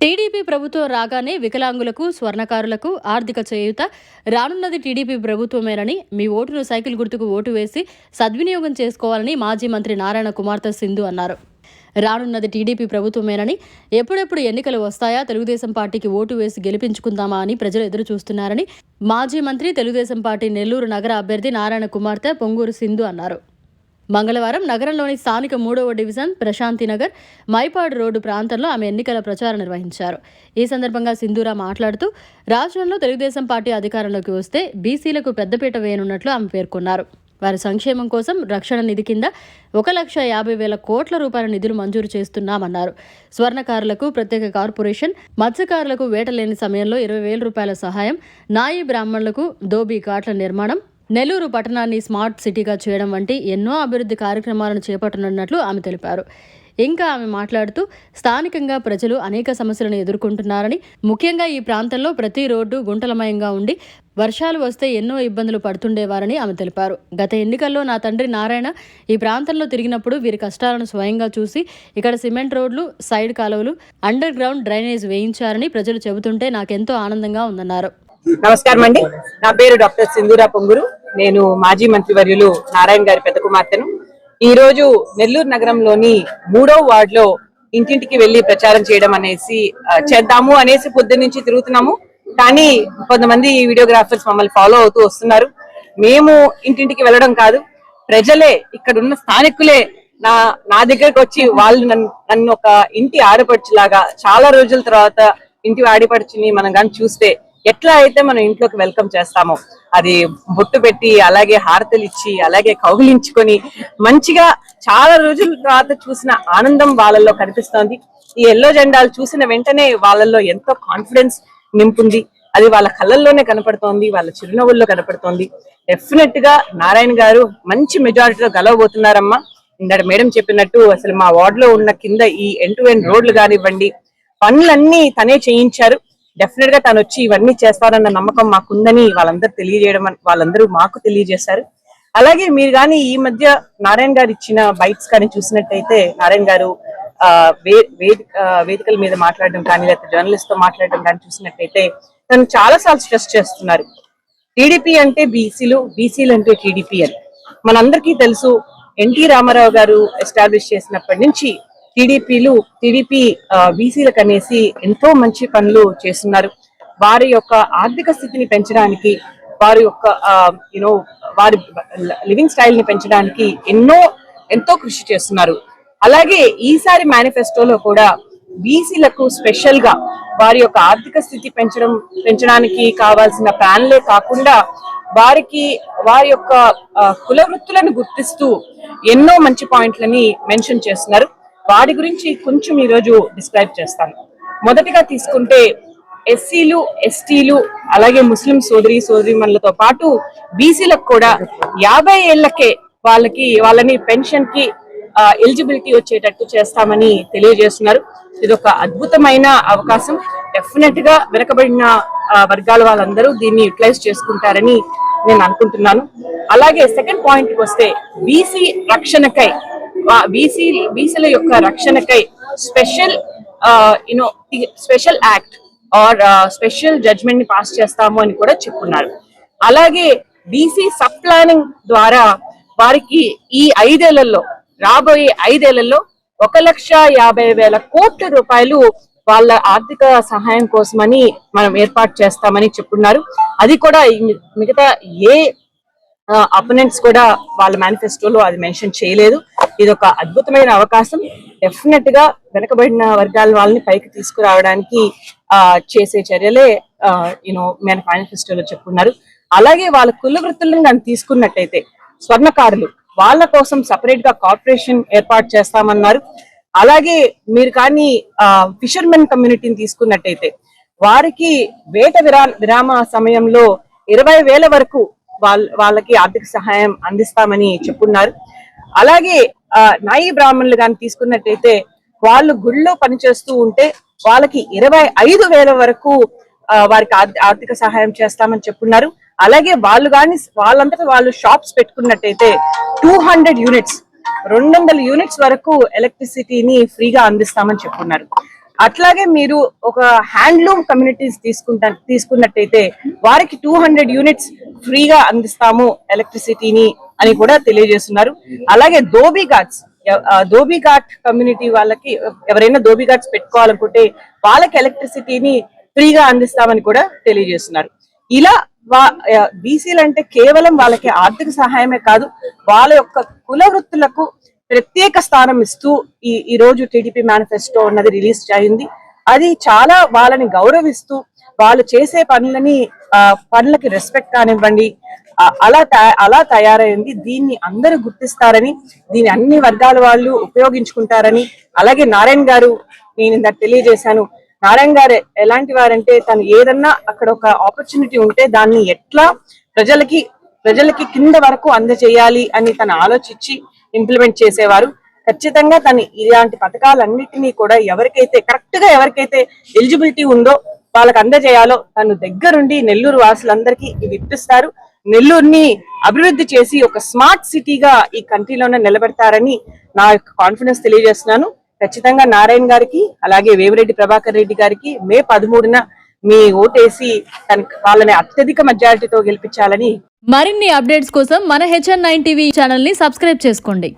TDP ప్రభుత్వం రాగానే వికలాంగులకు స్వర్ణకారులకు ఆర్థిక చేయూత. రానున్నది టీడీపీ ప్రభుత్వమేనని మీ ఓటును సైకిల్ గుర్తుకు ఓటు వేసి సద్వినియోగం చేసుకోవాలని మాజీ మంత్రి నారాయణ కుమార్తె సింధు అన్నారు. రానున్నది టీడీపీ ప్రభుత్వమేనని ఎప్పుడెప్పుడు ఎన్నికలు వస్తాయా తెలుగుదేశం పార్టీకి ఓటు వేసి గెలిపించుకుందామా అని ప్రజలు ఎదురు చూస్తున్నారని మాజీ మంత్రి తెలుగుదేశం పార్టీ నెల్లూరు నగర అభ్యర్థి నారాయణ కుమార్తె పొంగూరు సింధు అన్నారు. మంగళవారం నగరంలోని స్థానిక మూడవ డివిజన్ ప్రశాంతి నగర్ మైపాడు రోడ్డు ప్రాంతంలో ఆమె ఎన్నికల ప్రచారం నిర్వహించారు. ఈ సందర్భంగా సింధూరా మాట్లాడుతూ రాష్ట్రంలో తెలుగుదేశం పార్టీ అధికారంలోకి వస్తే బీసీలకు పెద్దపీట వేయనున్నట్లు ఆమె పేర్కొన్నారు. వారి సంక్షేమం కోసం రక్షణ నిధి కింద ఒక లక్ష యాభై వేల కోట్ల రూపాయల నిధులు మంజూరు చేస్తున్నామన్నారు. స్వర్ణకారులకు ప్రత్యేక కార్పొరేషన్ మత్స్యకారులకు వేట లేని సమయంలో ఇరవై వేల రూపాయల సహాయం నాయి బ్రాహ్మణులకు దోబీ ఘాట్ల నిర్మాణం నెల్లూరు పట్టణాన్ని స్మార్ట్ సిటీగా చేయడం వంటి ఎన్నో అభివృద్ధి కార్యక్రమాలను చేపట్టనున్నట్లు ఆమె తెలిపారు. ఇంకా ఆమె మాట్లాడుతూ స్థానికంగా ప్రజలు అనేక సమస్యలను ఎదుర్కొంటున్నారని ముఖ్యంగా ఈ ప్రాంతంలో ప్రతి రోడ్డు గుంటలమయంగా ఉండి వర్షాలు వస్తే ఎన్నో ఇబ్బందులు పడుతుండేవారని ఆమె తెలిపారు. గత ఎన్నికల్లో నా తండ్రి నారాయణ ఈ ప్రాంతంలో తిరిగినప్పుడు వీరి కష్టాలను స్వయంగా చూసి ఇక్కడ సిమెంట్ రోడ్లు సైడ్ కాలువలు అండర్ గ్రౌండ్ డ్రైనేజ్ వేయించారని ప్రజలు చెబుతుంటే నాకెంతో ఆనందంగా ఉందన్నారు. నమస్కారం అండి. నా పేరు డాక్టర్ సింధూరా పొంగురు. నేను మాజీ మంత్రివర్యులు నారాయణ గారి పెద్ద కుమార్తెను. ఈ రోజు నెల్లూరు నగరంలోని మూడో వార్డ్లో ఇంటింటికి వెళ్ళి ప్రచారం చేయడం అనేసి చేద్దాము అనేసి పొద్దున్న నుంచి తిరుగుతున్నాము. కానీ కొంతమంది వీడియోగ్రాఫర్స్ మమ్మల్ని ఫాలో అవుతూ వస్తున్నారు. మేము ఇంటింటికి వెళ్ళడం కాదు. ప్రజలే ఇక్కడ ఉన్న స్థానికులే నా నా దగ్గరకు వచ్చి వాళ్ళు నన్ను నన్ను ఒక ఇంటి ఆడపడుచులాగా చాలా రోజుల తర్వాత ఇంటి ఆడపడుచుని మనం కానీ చూస్తే ఎట్లా అయితే మనం ఇంట్లోకి వెల్కమ్ చేస్తామో అది బొట్టు పెట్టి అలాగే హారతలు ఇచ్చి అలాగే కౌగిలించుకొని మంచిగా చాలా రోజుల తర్వాత చూసిన ఆనందం వాళ్ళల్లో కనిపిస్తోంది. ఈ ఎల్లో జెండాలు చూసిన వెంటనే వాళ్ళల్లో ఎంతో కాన్ఫిడెన్స్ నింపుంది. అది వాళ్ళ కళ్ళల్లోనే కనపడుతోంది వాళ్ళ చిరునవ్వుల్లో కనపడుతోంది. డెఫినెట్గా నారాయణ గారు మంచి మెజారిటీలో గెలవబోతున్నారమ్మా. ఇందాక మేడం చెప్పినట్టు అసలు మా వార్డ్లో ఉన్న కింద ఈ ఎండ్ టు ఎండ్ రోడ్లు కానివ్వండి పనులన్నీ తనే చేయించారు. డెఫినెట్గా తను వచ్చి ఇవన్నీ చేస్తారన్న నమ్మకం మాకుందని వాళ్ళందరూ తెలియజేయడం వాళ్ళందరూ మాకు తెలియజేశారు. అలాగే మీరు కానీ ఈ మధ్య నారాయణ గారు ఇచ్చిన బైట్స్ కానీ చూసినట్టయితే నారాయణ గారు ఆ, వే వేది- వేదికల మీద మాట్లాడడం కానీ లేకపోతే జర్నలిస్ట్తో మాట్లాడడం కానీ చూసినట్టయితే తను చాలా సార్లు స్ట్రెస్ చేస్తున్నారు. టీడీపీ అంటే బీసీలు బీసీలు అంటే టీడీపీ అని. మనందరికీ తెలుసు ఎన్టీ రామారావు గారు ఎస్టాబ్లిష్ చేసినప్పటి నుంచి టీడీపీలు టీడీపీ బీసీలకు అనేసి ఎంతో మంచి పనులు చేస్తున్నారు. వారి యొక్క ఆర్థిక స్థితిని పెంచడానికి వారి యొక్క యూనో వారి లివింగ్ స్టైల్ని పెంచడానికి ఎన్నో ఎంతో కృషి చేస్తున్నారు. అలాగే ఈసారి మేనిఫెస్టోలో కూడా బీసీలకు స్పెషల్గా వారి యొక్క ఆర్థిక స్థితి పెంచడం పెంచడానికి కావాల్సిన ప్లాన్లే కాకుండా వారికి వారి యొక్క కుల వృత్తులను గుర్తిస్తూ ఎన్నో మంచి పాయింట్లని మెన్షన్ చేస్తున్నారు. వాడి గురించి కొంచెం ఈరోజు డిస్క్రైబ్ చేస్తాను. మొదటిగా తీసుకుంటే ఎస్సీలు ఎస్టీలు అలాగే ముస్లిం సోదరి సోదరిమణులతో పాటు బీసీలకు కూడా యాభై ఏళ్ళకే వాళ్ళకి వాళ్ళని పెన్షన్కి ఎలిజిబిలిటీ వచ్చేటట్టు చేస్తామని తెలియజేస్తున్నారు. ఇది ఒక అద్భుతమైన అవకాశం. డెఫినెట్గా వెనకబడిన వర్గాల వాళ్ళందరూ దీన్ని యూటిలైజ్ చేసుకుంటారని నేను అనుకుంటున్నాను. అలాగే సెకండ్ పాయింట్కి వస్తే బీసీ రక్షణకై బీసీ బీసీల యొక్క రక్షణకై special you know special act or special జడ్జ్మెంట్ని pass చేస్తాము అని కూడా చెప్పున్నారు. అలాగే బీసీ సబ్ ప్లానింగ్ ద్వారా వారికి ఈ ఐదేళ్ళలో రాబోయే ఐదేళ్ళలో ఒక లక్ష యాభై వేల కోట్ల రూపాయలు వాళ్ళ ఆర్థిక సహాయం కోసమని మనం ఏర్పాటు చేస్తామని చెప్పున్నారు. అది కూడా మిగతా ఏ అపోనెంట్స్ కూడా వాళ్ళ మేనిఫెస్టోలో అది మెన్షన్ చేయలేదు. ఇది ఒక అద్భుతమైన అవకాశం. డెఫినెట్గా వెనకబడిన వర్గాల వాళ్ళని పైకి తీసుకురావడానికి ఆ చేసే చర్యలే యూనో మన మేనిఫెస్టోలో చెప్పుకున్నారు. అలాగే వాళ్ళ కుల వృత్తులను కానీ తీసుకున్నట్టయితే స్వర్ణకారులు వాళ్ళ కోసం సపరేట్గా కార్పొరేషన్ ఏర్పాటు చేస్తామన్నారు. అలాగే మీరు కానీ ఫిషర్మెన్ కమ్యూనిటీని తీసుకున్నట్టయితే వారికి వేట విరా విరామ సమయంలో ఇరవై వేల వరకు వాళ్ళ వాళ్ళకి ఆర్థిక సహాయం అందిస్తామని చెప్పున్నారు. అలాగే ఆ, నాయి బ్రాహ్మణులు కానీ తీసుకున్నట్టయితే వాళ్ళు గుళ్ళో పనిచేస్తూ ఉంటే వాళ్ళకి ఇరవై ఐదు వేల వరకు వారికి ఆర్థిక సహాయం చేస్తామని చెప్పున్నారు. అలాగే వాళ్ళు కానీ వాళ్ళంతటా వాళ్ళు షాప్స్ పెట్టుకున్నట్టయితే టూ హండ్రెడ్ యూనిట్స్ రెండు వందల యూనిట్స్ వరకు ఎలక్ట్రిసిటీని ఫ్రీగా అందిస్తామని చెప్పున్నారు. అట్లాగే మీరు ఒక హ్యాండ్లూమ్ కమ్యూనిటీస్ తీసుకుంటా తీసుకున్నట్టయితే వారికి టూ హండ్రెడ్ యూనిట్స్ ఫ్రీగా అందిస్తాము ఎలక్ట్రిసిటీని అని కూడా తెలియజేస్తున్నారు. అలాగే ధోబీ ఘాట్స్ ధోబీ ఘాట్ కమ్యూనిటీ వాళ్ళకి ఎవరైనా ధోబీ ఘాట్స్ పెట్టుకోవాలనుకుంటే వాళ్ళకి ఎలక్ట్రిసిటీని ఫ్రీగా అందిస్తామని కూడా తెలియజేస్తున్నారు. ఇలా బీసీలు అంటే కేవలం వాళ్ళకి ఆర్థిక సహాయమే కాదు వాళ్ళ యొక్క కుల వృత్తులకు ప్రత్యేక స్థానం ఇస్తూ ఈ ఈ రోజు టీడీపీ మేనిఫెస్టో అన్నది రిలీజ్ అయింది. అది చాలా వాళ్ళని గౌరవిస్తూ వాళ్ళు చేసే పనులని పనులకి రెస్పెక్ట్ కానివ్వండి అలా అలా తయారైంది. దీన్ని అందరూ గుర్తిస్తారని దీన్ని అన్ని వర్గాల వాళ్ళు ఉపయోగించుకుంటారని. అలాగే నారాయణ గారు నేను ఇందాక తెలియజేశాను. నారాయణ గారు ఎలాంటి వారంటే తను ఏదన్నా అక్కడ ఒక ఆపర్చునిటీ ఉంటే దాన్ని ఎట్లా ప్రజలకి ప్రజలకి కింద వరకు అందజేయాలి అని తను ఆలోచించి ఇంప్లిమెంట్ చేసేవారు. ఖచ్చితంగా తను ఇలాంటి పథకాలన్నింటినీ కూడా ఎవరికైతే కరెక్ట్గా ఎవరికైతే ఎలిజిబిలిటీ ఉందో వాళ్ళకి అందజేయాలో తను దగ్గరుండి నెల్లూరు వాసులందరికీ ఇవి ఇప్పిస్తారు. నెల్లూరుని అభివృద్ధి చేసి ఒక స్మార్ట్ సిటీగా ఈ కంట్రీలోనే నిలబెడతారని నా యొక్క కాన్ఫిడెన్స్ తెలియజేస్తున్నాను. ఖచ్చితంగా నారాయణ గారికి అలాగే వేమిరెడ్డి ప్రభాకర్ రెడ్డి గారికి మే పదమూడున మీ ఓటేసి తన వాళ్ళని అత్యధిక మెజారిటీతో గెలిపించాలని మరిన్ని అప్డేట్స్ కోసం మన హెచ్ఎన్ నైన్ టీవీ ఛానల్ని సబ్స్క్రైబ్ చేసుకోండి.